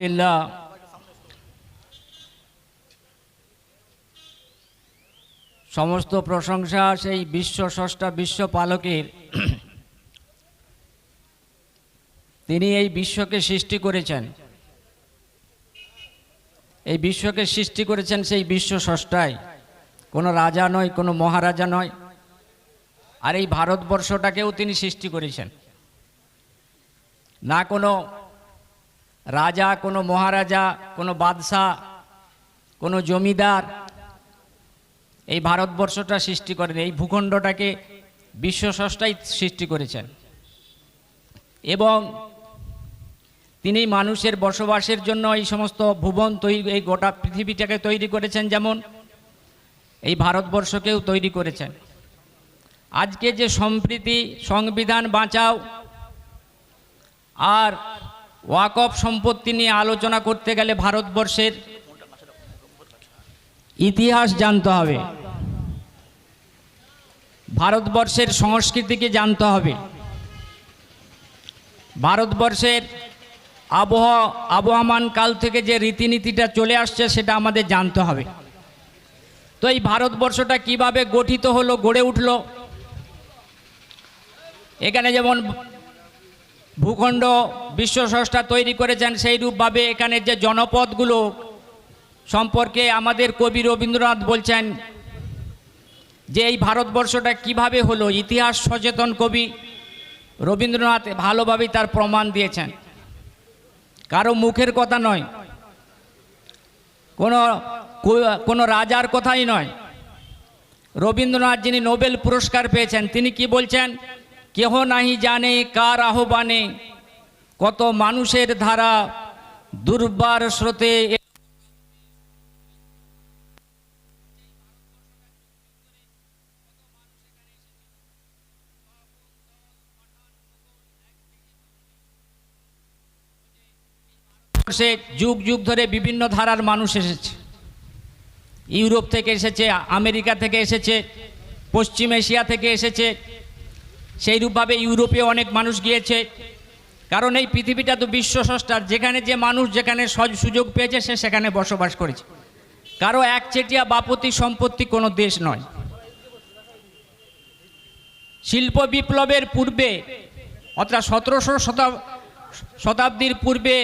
আলহামদুলিল্লাহ সমস্ত প্রশংসা সেই বিশ্ব স্রষ্টা বিশ্ব পালকের তিনি এই বিশ্বকে সৃষ্টি করেছেন। এই বিশ্বকে সৃষ্টি করেছেন সেই বিশ্ব স্রষ্টায় কোনো রাজা নয়, কোনো মহারাজা নয়। আর এই ভারতবর্ষটাকেও তিনি সৃষ্টি করেছেন। না কোনো রাজা, কোনো মহারাজা, কোনো বাদশাহ, কোনো জমিদার এই ভারতবর্ষটা সৃষ্টি করেন, এই ভূখণ্ডটাকে বিশ্ব স্রষ্টাই সৃষ্টি করেছেন। এবং তিনি মানুষের বসবাসের জন্য এই সমস্ত ভুবন তৈরি, এই গোটা পৃথিবীটাকে তৈরি করেছেন যেমন এই ভারতবর্ষকেও তৈরি করেছেন। আজকে যে সম্প্রীতি, সংবিধান বাঁচাও, আর ওয়াকফ সম্পত্তি নিয়ে আলোচনা করতে গেলে ভারতবর্ষের ইতিহাস জানতে হবে। ভারতবর্ষের সংস্কৃতিকে জানতে হবে। ভারতবর্ষের আবহাওয়া, আবহমান কাল থেকে যে রীতিনীতিটা চলে আসছে সেটা আমাদের জানতে হবে। তো এই ভারতবর্ষটা কীভাবে গঠিত হলো, গড়ে উঠল? এখানে যেমন ভূখণ্ড বিশ্ব স্রষ্টা তৈরি করেছেন সেই রূপভাবে এখানে যে জনপদগুলো সম্পর্কে আমাদের কবি রবীন্দ্রনাথ বলছেন যে এই ভারতবর্ষটা কীভাবে হলো, ইতিহাস সচেতন কবি রবীন্দ্রনাথ ভালোভাবেই তার প্রমাণ দিয়েছেন। কারও মুখের কথা নয়, কোনো কোনো রাজার কথাই নয়। রবীন্দ্রনাথ যিনি নোবেল পুরস্কার পেয়েছেন, তিনি কি বলছেন? কেহ নাহি জানে, কার আহ্বানে? কত মানুষের ধারা দুর্বার স্রোতে যুগ যুগ ধরে বিভিন্ন ধারার মানুষ এসেছে। ইউরোপ থেকে এসেছে, আমেরিকা থেকে এসেছে, পশ্চিম এশিয়া থেকে এসেছে সেই রূপভাবে ইউরোপে অনেক মানুষ গিয়েছে। কারণ এই পৃথিবীটা তো বিশ্ব স্রষ্টার, যেখানে যে মানুষ যেখানে সজ সুযোগ পেয়েছে, সে সেখানে বসবাস করেছে। কারও একচেটিয়া বাপতি সম্পত্তি কোনো দেশ নয়। শিল্প বিপ্লবের পূর্বে অর্থাৎ সতেরোশো শতাব্দীর পূর্বে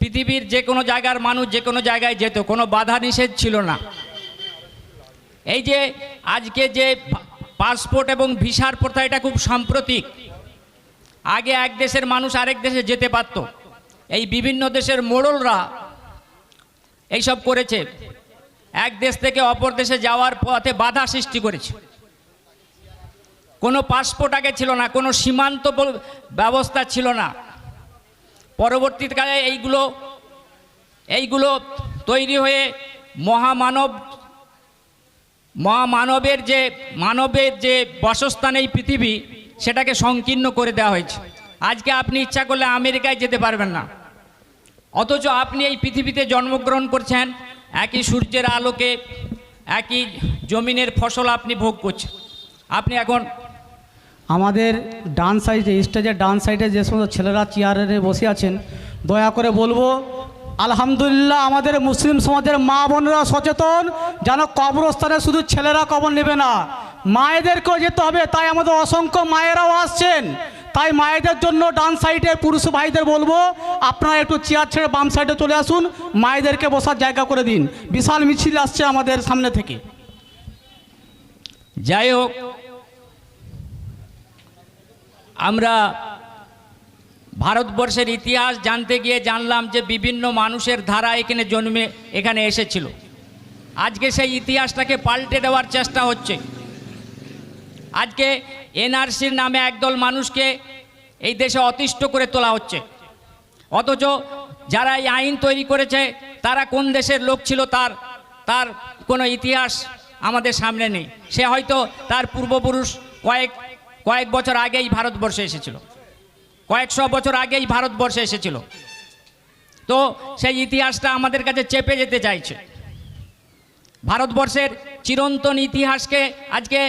পৃথিবীর যে কোনো জায়গার মানুষ যে কোনো জায়গায় যেত, কোনো বাধা নিষেধ ছিল না। এই যে আজকে যে পাসপোর্ট এবং ভিসার প্রথা এটা খুব সাম্প্রতিক। আগে এক দেশের মানুষ আরেক দেশে যেতে পারত। এই বিভিন্ন দেশের মোড়লরা এইসব করেছে। এক দেশ থেকে অপর দেশে যাওয়ার পথে বাধা সৃষ্টি করেছে। কোনো পাসপোর্ট আগে ছিল না, কোনো সীমান্ত ব্যবস্থা ছিল না। পরবর্তীকালে এইগুলো এইগুলো তৈরি হয়ে মহামানব মহামানবের যে, মানবের যে বাসস্থান এই পৃথিবী, সেটাকে সংকীর্ণ করে দেওয়া হয়েছে। আজকে আপনি ইচ্ছা করলে আমেরিকায় যেতে পারবেন না। অথচ আপনি এই পৃথিবীতে জন্মগ্রহণ করছেন, একই সূর্যের আলোকে, একই জমিনের ফসল আপনি ভোগ করছেন। আপনি এখন আমাদের ডান সাইডে, স্টেজের ডান সাইডে যে সমস্ত ছেলেরা চেয়ারে বসে আছেন, দয়া করে বলব আলহামদুলিল্লাহ, আমাদের মুসলিম সমাজের মা বোনেরা সচেতন, যেন কবরস্থানে শুধু ছেলেরা কবর নেবে না। মায়েদেরকেও যেতে হবে, তাই আমাদের অসংখ্য মায়েরাও আসছেন। তাই মায়েদের জন্য ডান সাইডে পুরুষ ভাইদের বলব, আপনারা একটু চেয়ার ছেড়ে বাম সাইডে চলে আসুন, মায়েদেরকে বসার জায়গা করে দিন। বিশাল মিছিল আসছে আমাদের সামনে থেকে। যাই হোক, আমরা ভারতবর্ষের ইতিহাস জানতে গিয়ে জানলাম যে বিভিন্ন মানুষের ধারা এখানে জন্মে, এখানে এসেছিল। আজকে সেই ইতিহাসটাকে পাল্টে দেওয়ার চেষ্টা হচ্ছে। আজকে এনআরসির নামে একদল মানুষকে এই দেশে অতিষ্ঠ করে তোলা হচ্ছে। অথচ যারা এই আইন তৈরি করেছে, তারা কোন দেশের লোক ছিল তার তার কোনো ইতিহাস আমাদের সামনে নেই। সে হয়তো তার পূর্বপুরুষ কয়েক কয়েক বছর আগেই ভারতবর্ষে এসেছিল। কয়েকশো বছর আগেই ভারতবর্ষে এসেছিল। তো সেই ইতিহাসটা আমাদের কাছে চেপে যেতে চাইছে। ভারতবর্ষের চিরন্তন ইতিহাসকে আজকে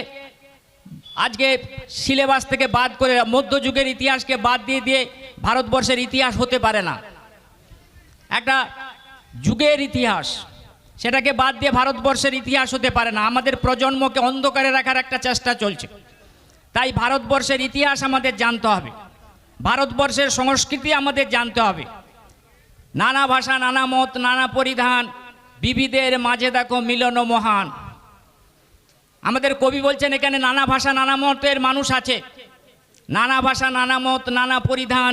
আজকে সিলেবাস থেকে বাদ করে, মধ্যযুগের ইতিহাসকে বাদ দিয়ে দিয়ে ভারতবর্ষের ইতিহাস হতে পারে না। একটা যুগের ইতিহাস, সেটাকে বাদ দিয়ে ভারতবর্ষের ইতিহাস হতে পারে না। আমাদের প্রজন্মকে অন্ধকারে রাখার একটা চেষ্টা চলছে। তাই ভারতবর্ষের ইতিহাস আমাদের জানতে হবে। ভারতবর্ষের সংস্কৃতি আমাদের জানতে হবে। নানা ভাষা, নানা মত, নানা পরিধান বিবিধের মাঝে দেখো মিলন মহান। আমাদের কবি বলছেন, এখানে নানা ভাষা, নানা মতের মানুষ আছে। নানা ভাষা, নানা মত, নানা পরিধান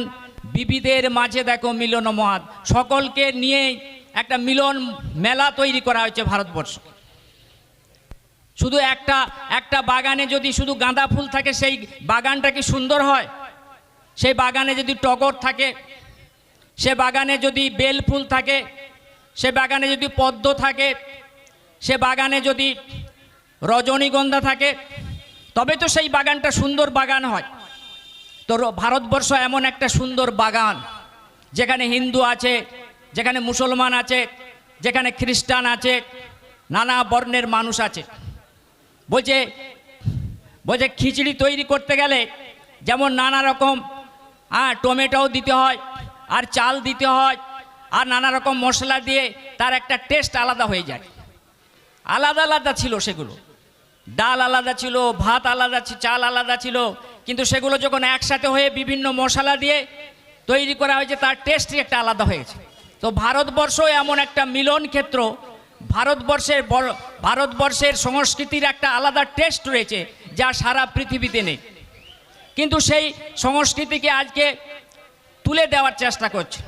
বিবিধের মাঝে দেখো মিলন মহান। সকলকে নিয়ে একটা মিলন মেলা তৈরি করা হয়েছে ভারতবর্ষ। শুধু একটা একটা বাগানে যদি শুধু গাঁদা ফুল থাকে, সেই বাগানটা কি সুন্দর হয়? সেই বাগানে যদি টগর থাকে, সে বাগানে যদি বেল ফুল থাকে, সে বাগানে যদি পদ্ম থাকে, সে বাগানে যদি রজনীগন্ধা থাকে, তবে তো সেই বাগানটা সুন্দর বাগান হয়। তো ভারতবর্ষ এমন একটা সুন্দর বাগান, যেখানে হিন্দু আছে, যেখানে মুসলমান আছে, যেখানে খ্রিস্টান আছে, নানা বর্ণের মানুষ আছে। বলছে বলছে খিচড়ি তৈরি করতে গেলে যেমন নানা রকম হ্যাঁ টমেটোও দিতে হয়, আর চাল দিতে হয়, আর নানা রকম মশলা দিয়ে তার একটা টেস্ট আলাদা হয়ে যায়। আলাদা আলাদা ছিল সেগুলো। ডাল আলাদা ছিল, ভাত আলাদা চাল আলাদা ছিল, কিন্তু সেগুলো যখন একসাথে হয়ে বিভিন্ন মশলা দিয়ে তৈরি করা হয়েছে, তার টেস্টই একটা আলাদা হয়েছে তো ভারতবর্ষ এমন একটা মিলন ক্ষেত্র, ভারতবর্ষের ভারতবর্ষের সংস্কৃতির একটা আলাদা টেস্ট রয়েছে, যা সারা পৃথিবীতে নেই। কিন্তু সেই সংস্কৃতিকে আজকে তুলে দেওয়ার চেষ্টা করছে।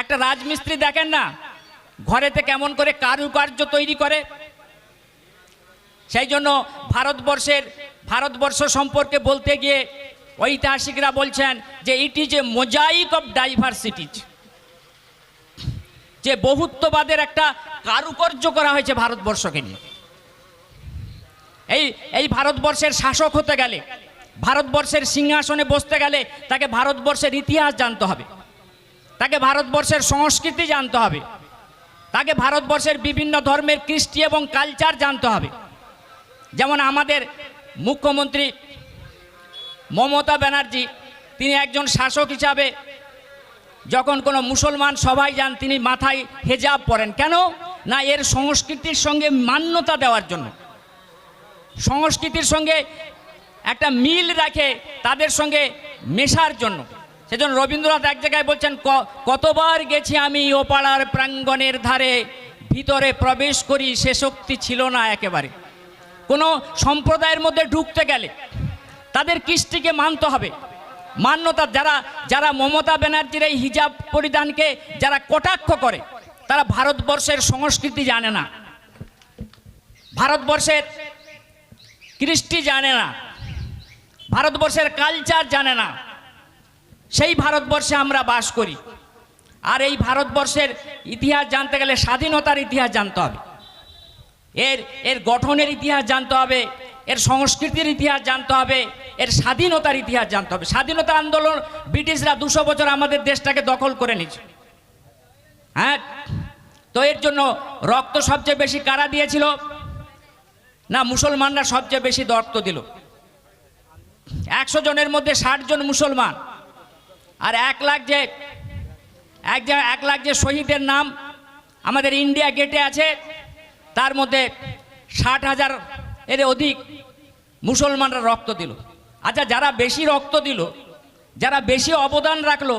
একটা রাজমিস্ত্রি দেখেন না, ঘরেতে কেমন করে কারুকার্য তৈরি করে। সেই জন্য ভারতবর্ষের, ভারতবর্ষ সম্পর্কে বলতে গিয়ে ঐতিহাসিকরা বলছেন যে it is a mosaic of diversities যে বহুত্ববাদের একটা কারুকার্য করা হয়েছে ভারতবর্ষকে নিয়ে। এই এই ভারতবর্ষের শাসক হতে গেলে ভারতবর্ষের সিংহাসনে বসতে গেলে তাকে ভারতবর্ষের ইতিহাস জানতে হবে। তাকে ভারতবর্ষের সংস্কৃতি জানতে হবে। তাকে ভারতবর্ষের বিভিন্ন ধর্মের কৃষ্টি এবং কালচার জানতে হবে। যেমন আমাদের মুখ্যমন্ত্রী মমতা ব্যানার্জি, তিনি একজন শাসক হিসাবে যখন কোনো মুসলমান সবাই যান, তিনি মাথায় হেজাব পরেন। কেন? না, এর সংস্কৃতির সঙ্গে মান্যতা দেওয়ার জন্য। সংস্কৃতির সঙ্গে একটা মিল রাখে তাদের সঙ্গে মেশার জন্য। সেজন্য রবীন্দ্রনাথ এক জায়গায় বলছেন, "ক- কতবার গেছি আমি ও পাড়ার প্রাঙ্গণের ধারে, ভিতরে প্রবেশ করি সে শক্তি ছিল না একেবারে। কোনো সম্প্রদায়ের মধ্যে ঢুকতে গেলে তাদের কৃষ্টিকে মানতে হবে। মান্যতা যারা যারা মমতা ব্যানার্জির এই হিজাব পরিধানকে যারা কটাক্ষ করে, তারা ভারতবর্ষের সংস্কৃতি জানে না। ভারতবর্ষের কৃষ্টি জানে না। ভারতবর্ষের কালচার জানে না। সেই ভারতবর্ষে আমরা বাস করি। আর এই ভারতবর্ষের ইতিহাস জানতে গেলে স্বাধীনতার ইতিহাস জানতে হবে। এর এর গঠনের ইতিহাস জানতে হবে, এর সংস্কৃতির ইতিহাস জানতে হবে, এর স্বাধীনতার ইতিহাস জানতে হবে। স্বাধীনতা আন্দোলন ব্রিটিশরা দুশো বছর আমাদের দেশটাকে দখল করে নিয়েছে। হ্যাঁ? তো এর জন্য রক্ত সবচেয়ে বেশি কারা দিয়েছিল? না, মুসলমানরা সবচেয়ে বেশি রক্ত দিল। একশো জনের মধ্যে ষাট জন মুসলমান। আর এক লাখ যে, এক এক লাখ যে শহীদের নাম আমাদের ইন্ডিয়া গেটে আছে, তার মধ্যে ষাট হাজার এর অধিক মুসলমানরা রক্ত দিল। আচ্ছা যারা বেশি রক্ত দিল, যারা বেশি অবদান রাখল,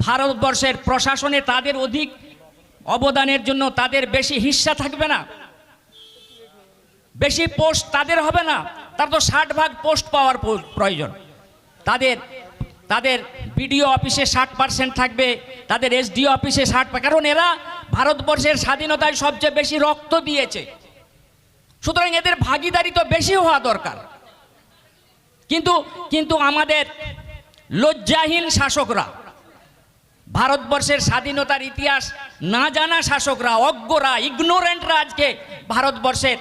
ভারতবর্ষের প্রশাসনে তাদের অধিক অবদানের জন্য তাদের বেশি হিস্সা থাকবে না। বেশি পোস্ট তাদের হবে না। তার তো ষাট ভাগ পোস্ট পাওয়ার প্রয়োজন। তাদের তাদের বিডিও অফিসে ষাট পার্সেন্ট থাকবে, তাদের এসডিও অফিসে ষাট কারণ এরা ভারতবর্ষের স্বাধীনতায় সবচেয়ে বেশি রক্ত দিয়েছে। সুতরাং এদের ভাগিদারি তো বেশি হওয়া দরকার। কিন্তু কিন্তু আমাদের লজ্জাহীন শাসকরা, ভারতবর্ষের স্বাধীনতার ইতিহাস না জানা শাসকরা, অজ্ঞরা, ইগনোরেন্টরা আজকে ভারতবর্ষের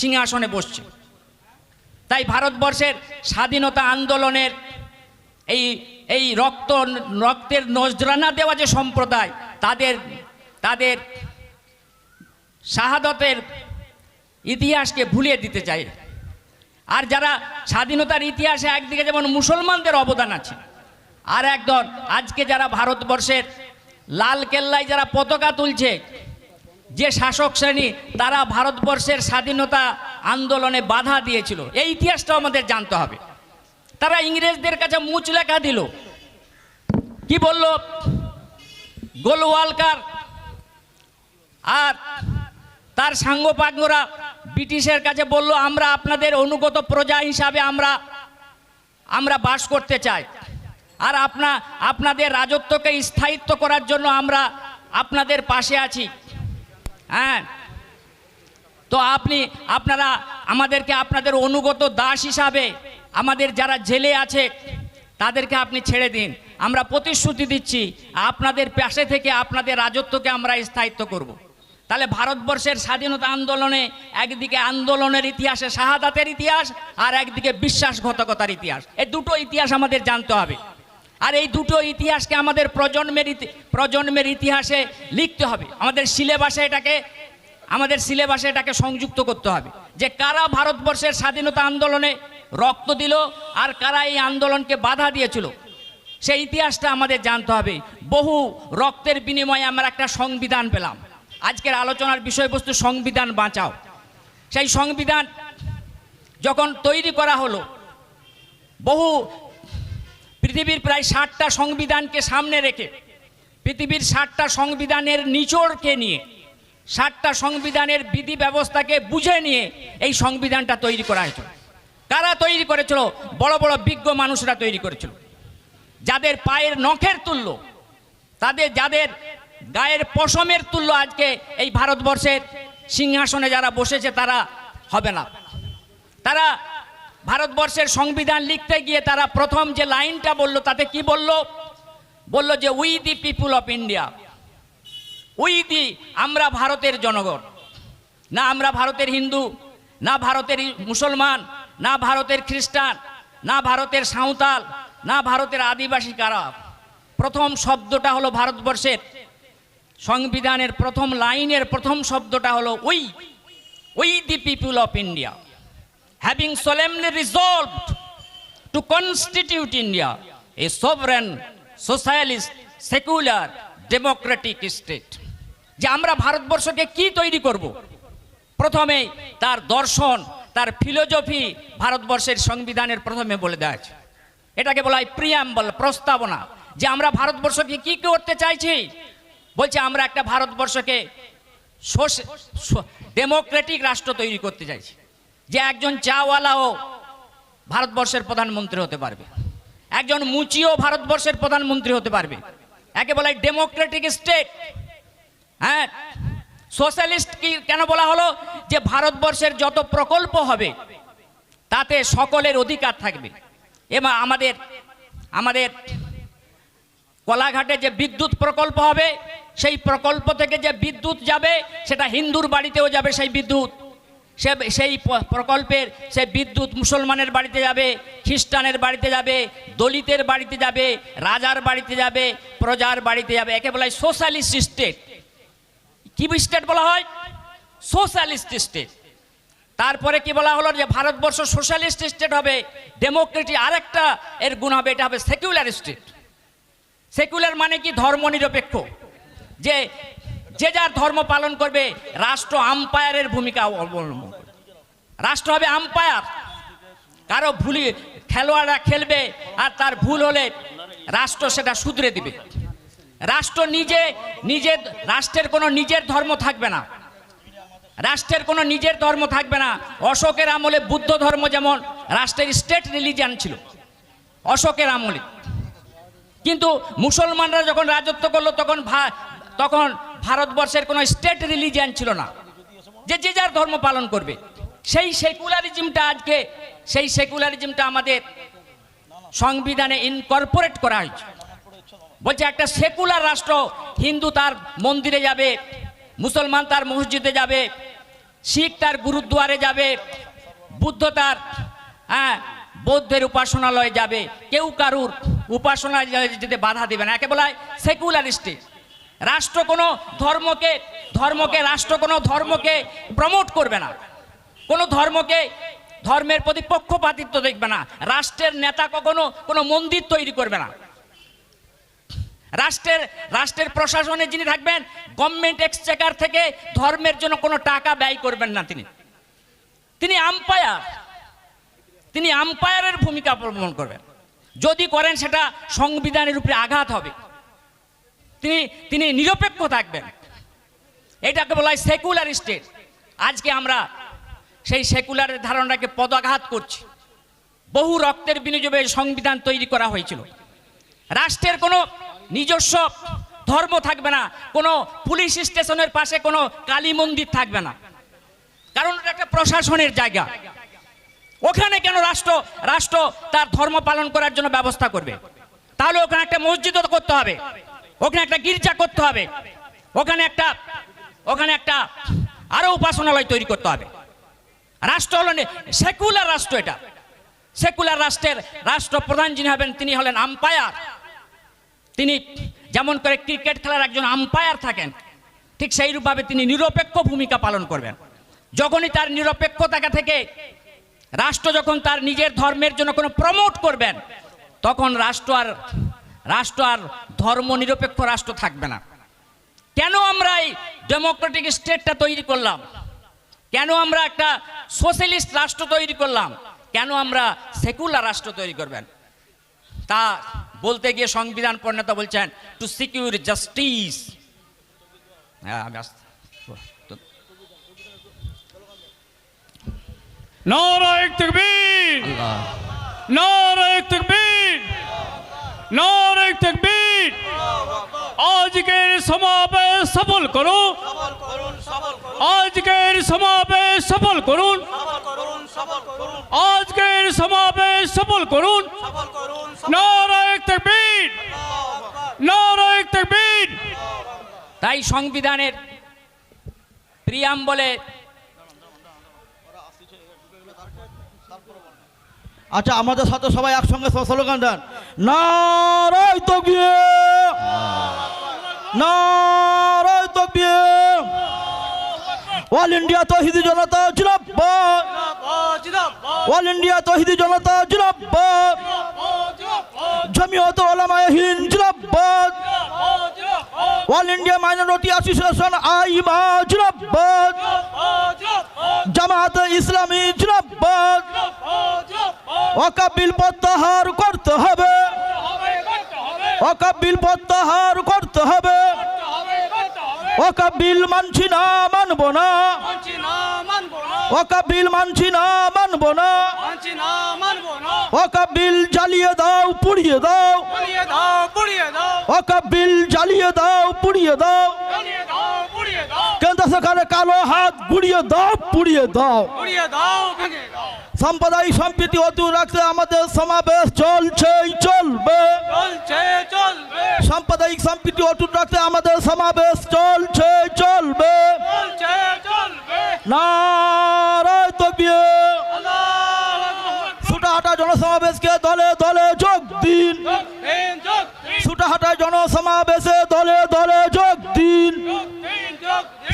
সিংহাসনে বসছে। তাই ভারতবর্ষের স্বাধীনতা আন্দোলনের এই এই রক্ত, রক্তের নজরানা দেওয়া যে সম্প্রদায়, তাদের তাদের শাহাদতের ইতিহাসকে ভুলিয়ে দিতে চায় আর যারা স্বাধীনতার ইতিহাসে একদিকে যেমন মুসলমানদের অবদান আছে, আর একদল আজকে যারা ভারতবর্ষের লাল কেল্লায় যারা পতাকা তুলছে যে শাসক শ্রেণি তারা ভারতবর্ষের স্বাধীনতা আন্দোলনে বাধা দিয়েছিল। এই ইতিহাসটাও আমাদের জানতে হবে। তারা ইংরেজদের কাছে মুচ লেখা দিল। কি বলল? গোলওয়ালকার আর তার সাঙ্গপাঙ্গরা ব্রিটিশের কাছে বলল, আমরা আপনাদের অনুগত প্রজা হিসাবে আমরা আমরা বাস করতে চাই। আর আপনা, আপনাদের রাজত্বকে স্থায়িত্ব করার জন্য আমরা আপনাদের পাশে আছি। হ্যাঁ? তো আপনি, আপনারা আমাদেরকে আপনাদের অনুগত দাস হিসাবে আমাদের যারা জেলে আছে, তাদেরকে আপনি ছেড়ে দিন। আমরা প্রতিশ্রুতি দিচ্ছি, আপনাদের পাশে থেকে আপনাদের রাজত্বকে আমরা স্থায়িত্ব করব। তাহলে ভারতবর্ষের স্বাধীনতা আন্দোলনে একদিকে আন্দোলনের ইতিহাসে শাহাদাতের ইতিহাস আর একদিকে বিশ্বাসঘাতকতার ইতিহাস। এই দুটো ইতিহাস আমাদের জানতে হবে। আর এই দুটো ইতিহাসকে আমাদের প্রজন্মের প্রজন্মের ইতিহাসে লিখতে হবে। আমাদের সিলেবাসে এটাকে আমাদের সিলেবাসে এটাকে সংযুক্ত করতে হবে। যে কারা ভারতবর্ষের স্বাধীনতা আন্দোলনে রক্ত দিল আর কারা এই আন্দোলনকে বাধা দিয়েছিল, সেই ইতিহাসটা আমাদের জানতে হবে। বহু রক্তের বিনিময়ে আমরা একটা সংবিধান পেলাম। আজকের আলোচনার বিষয়বস্তু সংবিধান বাঁচাও। সেই সংবিধান যখন তৈরি করা হলো, বহু পৃথিবীর প্রায় ষাটটা সংবিধানকে সামনে রেখে, পৃথিবীর ষাটটা সংবিধানের নিচড়কে নিয়ে, ষাটটা সংবিধানের বিধি ব্যবস্থাকে বুঝে নিয়ে এই সংবিধানটা তৈরি করা হয়েছিল। কারা তৈরি করেছিল? বড় বড় বিজ্ঞ মানুষরা তৈরি করেছিল। যাদের পায়ের নখের তুল্য, তাদের, যাদের গায়ের পশমের তুল্য আজকে এই ভারতবর্ষের সিংহাসনে যারা বসেছে তারা হবে না। তারা ভারতবর্ষের সংবিধান লিখতে গিয়ে তারা প্রথম যে লাইনটা বলল, তাতে কি বলল? বলল যে we the people of India we the আমরা ভারতের জনগণ। না আমরা ভারতের হিন্দু, না ভারতের মুসলমান, না ভারতের খ্রিস্টান, না ভারতের সাঁওতাল, না ভারতের আদিবাসী কারা। প্রথম শব্দটা হলো ভারতবর্ষের। সংবিধানের প্রথম লাইনের প্রথম শব্দটা হলো we we the people of India having solemnly resolved to constitute India a sovereign, socialist, secular, democratic state. যে আমরা ভারতবর্ষকে কি তৈরি করব? প্রথমে তার দর্শন তার ফিলোজফি ভারতবর্ষের সংবিধানের প্রথমে বলে দেওয়া আছে এটাকে বলা হয় প্রিয়াম্বল প্রস্তাবনা। যে আমরা ভারতবর্ষকে কি করতে চাইছি? বলছে আমরা একটা ভারতবর্ষকে ডেমোক্রেটিক রাষ্ট্র তৈরি করতে চাইছি। যে একজন চাওয়ালাও ভারতবর্ষের প্রধানমন্ত্রী হতে পারবে। একজন মুচিও ভারতবর্ষের প্রধানমন্ত্রী হতে পারবে। একে বলা ডেমোক্রেটিক স্টেট। হ্যাঁ সোশ্যালিস্ট কি কেন বলা হলো? যে ভারতবর্ষের যত প্রকল্প হবে, তাতে সকলের অধিকার থাকবে। এবং আমাদের আমাদের কলাঘাটে যে বিদ্যুৎ প্রকল্প হবে, সেই প্রকল্প থেকে যে বিদ্যুৎ যাবে, সেটা হিন্দুর বাড়িতেও যাবে সেই বিদ্যুৎ। সে সেই প্রকল্পের সে বিদ্যুৎ মুসলমানের বাড়িতে যাবে, খ্রিস্টানের বাড়িতে যাবে, দলিতের বাড়িতে যাবে, রাজার বাড়িতে যাবে, প্রজার বাড়িতে যাবে। একে বলা হয় সোশ্যালিস্ট স্টেট। কি স্টেট বলা হয়? Socialist state. তারপরে কি বলা হলো যে ভারতবর্ষ সোশ্যালিস্ট স্টেট হবে ডেমোক্রেটিক আরেকটা এর গুণ হবে, এটা হবে সেকুলার স্টেট। সেকুলার মানে কি? ধর্মনিরপেক্ষ। যে যে যার ধর্ম পালন করবে, রাষ্ট্র আম্পায়ারের ভূমিকা অবলম্বন রাষ্ট্র হবে আম্পায়ার। কারও ভুলি খেলোয়াড়রা খেলবে আর তার ভুল হলে রাষ্ট্র সেটা শুধরে দিবে। রাষ্ট্র নিজে, নিজের, রাষ্ট্রের কোনো নিজের ধর্ম থাকবে না। রাষ্ট্রের কোনো নিজের ধর্ম থাকবে না। অশোকের আমলে বুদ্ধ ধর্ম যেমন রাষ্ট্রের স্টেট রিলিজিয়ান ছিল, অশোকের আমলে। কিন্তু মুসলমানরা যখন রাজত্ব করল, তখন ভা- তখন ভারতবর্ষের কোনো স্টেট রিলিজিয়ান ছিল না। যে যে যার ধর্ম পালন করবে। সেই সেকুলারিজমটা আজকে, সেই সেকুলারিজমটা আমাদের সংবিধানে ইনকর্পোরেট করা হয়েছে। বলছে একটা সেকুলার রাষ্ট্র, হিন্দু তার মন্দিরে যাবে, মুসলমান তার মসজিদে যাবে, শিখ তার গুরুদ্বারে যাবে, বুদ্ধ তার হ্যাঁ বৌদ্ধের উপাসনালয়ে যাবে। কেউ কারুর উপাসনায় যেতে বাধা দেবে না। একে বলা হয় রাষ্ট্র কোনো ধর্মকে ধর্মকে, রাষ্ট্র কোনো ধর্মকে প্রমোট করবে না। কোনো ধর্মকে, ধর্মের প্রতি পক্ষপাতিত্ব দেখবে না। রাষ্ট্রের নেতা কখনো কোনো মন্দির তৈরি করবে না। রাষ্ট্রের রাষ্ট্রের প্রশাসনে যিনি থাকবেন গভর্নমেন্ট এক্সচেকার থেকে ধর্মের জন্য কোনো টাকা ব্যয় করবেন না তিনি। তিনি আম্পায়ার তিনি আম্পায়ারের ভূমিকা অবলম্বন করবেন। যদি করেন সেটা সংবিধানের উপরে আঘাত হবে। তিনি তিনি নিরপেক্ষ থাকবেন। এটাকে বলা হয় সেকুলার স্টেট। আজকে আমরা সেই সেকুলারের ধারণাকে পদাঘাত করছি। বহু রক্তের বিনিয়োগে সংবিধান তৈরি করা হয়েছিল। রাষ্ট্রের কোনো নিজস্ব ধর্ম থাকবে না, কোনো পুলিশ স্টেশনের পাশে কোনো কালী মন্দির থাকবে না। কারণ এটা একটা প্রশাসনের জায়গা। ওখানে কেন রাষ্ট্র রাষ্ট্র তার ধর্ম পালন করার জন্য ব্যবস্থা করবে? তাহলে ওখানে একটা মসজিদও করতে হবে। ওখানে একটা গির্জা করতে হবে। ওখানে একটা ওখানে একটা আরও উপাসনালয় তৈরি করতে হবে। রাষ্ট্র হলো সেকুলার রাষ্ট্র এটা। সেকুলার রাষ্ট্রের রাষ্ট্রপ্রধান যিনি হবেন, তিনি হলেন আম্পায়ার তিনি যেমন করে ক্রিকেট খেলার একজন আম্পায়ার থাকেন, ঠিক সেইরূপভাবে তিনি নিরপেক্ষ ভূমিকা পালন করবেন। যখনই তার নিরপেক্ষতা থেকে রাষ্ট্র যখন তার নিজের ধর্মের জন্য কোনো প্রমোট করবেন, তখন রাষ্ট্র আর রাষ্ট্র আর ধর্ম নিরপেক্ষ রাষ্ট্র থাকবে না। কেন আমরা এই ডেমোক্রেটিক স্টেটটা তৈরি করলাম? কেন আমরা একটা সোশ্যালিস্ট রাষ্ট্র তৈরি করলাম? কেন আমরা সেকুলার রাষ্ট্র তৈরি করবেন? তা বলতে গিয়ে সংবিধান প্রণেতা বলছেন টু সিকিউর জাস্টিস হ্যাঁ নারায়ক তকবীর। নারায়ক তকবীর। নারায়ক তকবীর। আজকের সমাবেশ সফল করো আজকের সমাবেশ সফল করুন। আজকের সমাবেশ সফল করুন। নারায়ক তকবীর। নারায়ক তকবীর। তাই সংবিধানের প্রিয়াম বলে আচ্ছা আমাদের সাথে সবাই একসঙ্গে স্লোগান দেন। নারায় তকবীর। নারায় তকবীর। অল ইন্ডিয়া তহিদি জনতা জিন্দাবাদ অল ইন্ডিয়া তহিদি জনতা জিন্দাবাদ জমিয়ত ওলামায়ে হিন্দ জিন্দাবাদ All India minority association AIMA জিন্দাবাদ জামাত ইসলামী জিন্দাবাদ অকাবিল প্রত্যাহার করতে হবে অকাবিল প্রত্যাহার করতে হবে অকাবিল মানছি না মানব না অকাবিল মানছি না মানব না অকাবিল জ্বালিয়ে দাও পুড়িয়ে দাও অকাবিল জ্বালিয়ে দাও পুড়িয়ে দাও কেন্দ্র সরকারের কালো হাত গুড়িয়ে দাও পুড়িয়ে দাও সাম্প্রদায়িক সম্প্রীতি অতু রাখতে আমাদের সমাবেশ চলছে চলবে। সাম্প্রদায়িক সম্প্রীতি অটুট রাখতে আমাদের সমাবেশ চলছে চলবে। নারায় সুটাহাটা জনসমাবেশকে দলে দলে যোগ দিন। সুটাহাটায় জনসমাবেশে দলে দলে যোগ দিন।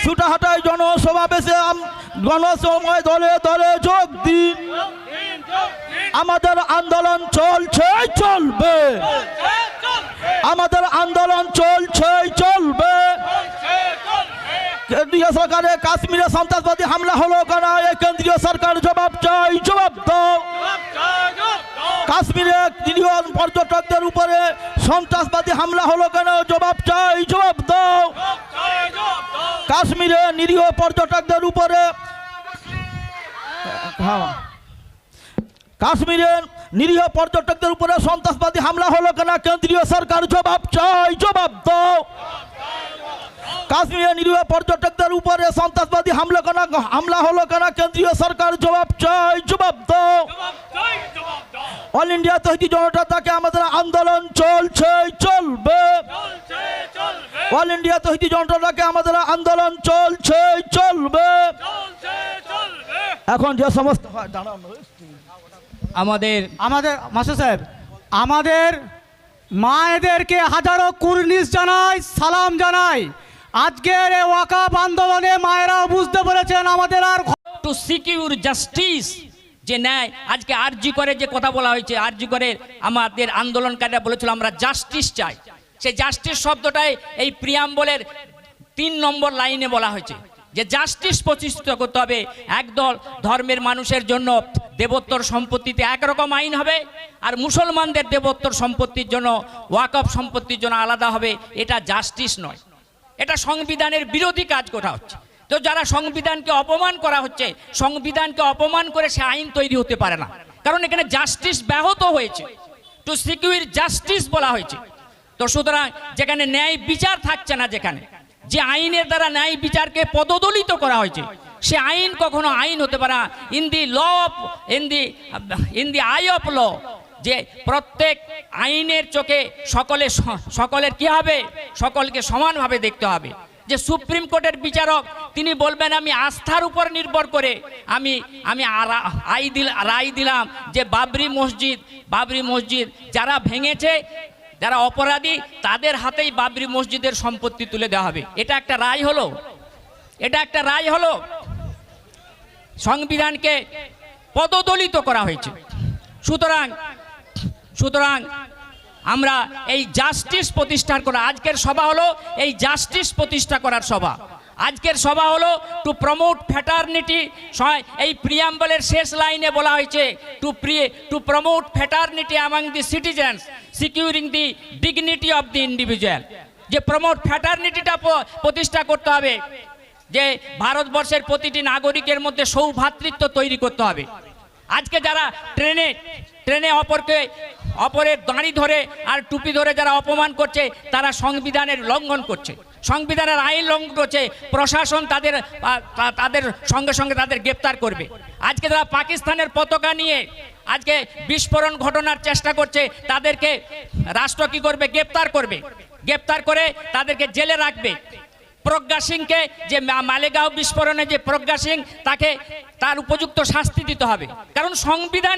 সুটাহাটায় জনসমাবেশে গণসময় দলে দলে যোগ দিন। আমাদের আন্দোলন চলছে চলবে। আমাদের আন্দোলন চলছে চলবে। কেন্দ্রীয় সরকারের কাশ্মীরে সন্ত্রাসবাদী হামলা হলো কেন এই কেন্দ্রীয় সরকার জবাব চাই, জবাব দাও। কাশ্মীরে নিরীহ পর্যটকদের উপরে সন্ত্রাসবাদী হামলা হলো কেন? জবাব চাই, জবাব দাও। কাশ্মীরে নিরীহ পর্যটকদের উপরে। কাশ্মীরের নিরীহ পর্যটকদের উপরে সন্ত্রাসবাদী হামলা হলো কেন? কেন্দ্রীয় সরকার জবাব চাই, জবাব দাও। কাশ্মীরের নিরীহ পর্যটকদের উপরে সন্ত্রাসবাদী হামলা কেন হামলা হলো কেন? কেন্দ্রীয় সরকার জবাব চাই জবাব দাও। অল ইন্ডিয়া তহিদি জনতা তাকে আমাদের আন্দোলন চলছে চলবে। অল ইন্ডিয়া তহিদি জনতাকে আমাদের আন্দোলন চলছে চলবে। এখন যে সমস্ত হয়, আমাদের আমাদের মাস্টার সাহেব আমাদের মায়েদেরকে হাজারো কুর্নিশ জানাই সালাম জানাই। আজকের ওয়াকাব আন্দোলনে মায়েরাও বুঝতে পেরেছেন আমাদের আর টু সিকিউর জাস্টিস যে ন্যায়, আজকে আরজি করে যে কথা বলা হয়েছে, আরজি করে আমাদের আন্দোলনকারীরা বলেছিল, আমরা জাস্টিস চাই। সেই জাস্টিস শব্দটাই এই প্রিয়াম্বলের তিন নম্বর লাইনে বলা হয়েছে, যে জাস্টিস প্রতিষ্ঠিত করতে হবে একদল ধর্মের মানুষের জন্য, দেবোত্তর সম্পত্তিতে একরকম আইন হবে, আর মুসলমানদের দেবোত্তর সম্পত্তির জন্য, ওয়াকফ সম্পত্তির জন্য আলাদা হবে, এটা জাস্টিস নয়। এটা সংবিধানের বিরোধী কাজ করা হচ্ছে? তো যারা সংবিধানকে অপমান করা হচ্ছে, সংবিধানকে অপমান করে সে আইন তৈরি হতে পারে না। কারণ এখানে জাস্টিস ব্যাহত হয়েছে। টু সিকিউর জাস্টিস বলা হয়েছে। তো সুতরাং যেখানে ন্যায় বিচার থাকছে না যেখানে, যে আইনের দ্বারা ন্যায় বিচারকে পদদলিত করা হয়েছে, সে আইন কখনো আইন হতে পারে in the law of in the in the eye of law যে প্রত্যেক আইনের চোখে সকলে সকলের কি হবে? সকলকে সমানভাবে দেখতে হবে। যে সুপ্রিম কোর্টের বিচারক, তিনি বলবেন, আমি আস্থার উপর নির্ভর করে আমি আমি আই দিল, রায় দিলাম যে বাবরি মসজিদ বাবরি মসজিদ যারা ভেঙেছে, যারা অপরাধী, তাদের হাতেই বাবরি মসজিদের সম্পত্তি তুলে দেওয়া হবে। এটা একটা রায় হলো। এটা একটা রায় হলো। সংবিধানকে পদদলিত করা হয়েছে। সুতরাং সুতরাং আমরা এই জাস্টিস প্রতিষ্ঠার করা, আজকের সভা হলো এই জাস্টিস প্রতিষ্ঠা করার সভা। আজকের সভা হলো টু প্রমোট ফ্যাটার্নিটি এই প্রিয়াম্বলের শেষ লাইনে বলা হয়েছে to pre to promote fraternity among the citizens securing the dignity of the individual যে প্রমোট ফ্যাটার্নিটিটা প্রতিষ্ঠা করতে হবে, যে ভারতবর্ষের প্রতিটি নাগরিকের মধ্যে সৌভ্রাতৃত্ব তৈরি করতে হবে। আজকে যারা ট্রেনে ট্রেনে অপরকে অপরের দাঁড়ি ধরে আর টুপি ধরে যারা অপমান করছে, তারা সংবিধানের লঙ্ঘন করছে। সংবিধানের আইন লঙ্ঘন করছে, প্রশাসন তাদের তাদের সঙ্গে সঙ্গে তাদের গ্রেপ্তার করবে। আজকে তারা পাকিস্তানের পতাকা নিয়ে আজকে বিস্ফোরণ ঘটনার চেষ্টা করছে, তাদেরকে রাষ্ট্র কি করবে? গ্রেপ্তার করবে। গ্রেপ্তার করে তাদেরকে জেলে রাখবে। প্রজ্ঞা সিংকে যে মালেগাঁও বিস্ফোরণে যে প্রজ্ঞা সিং, তাকে তার উপযুক্ত শাস্তি দিতে হবে। কারণ সংবিধান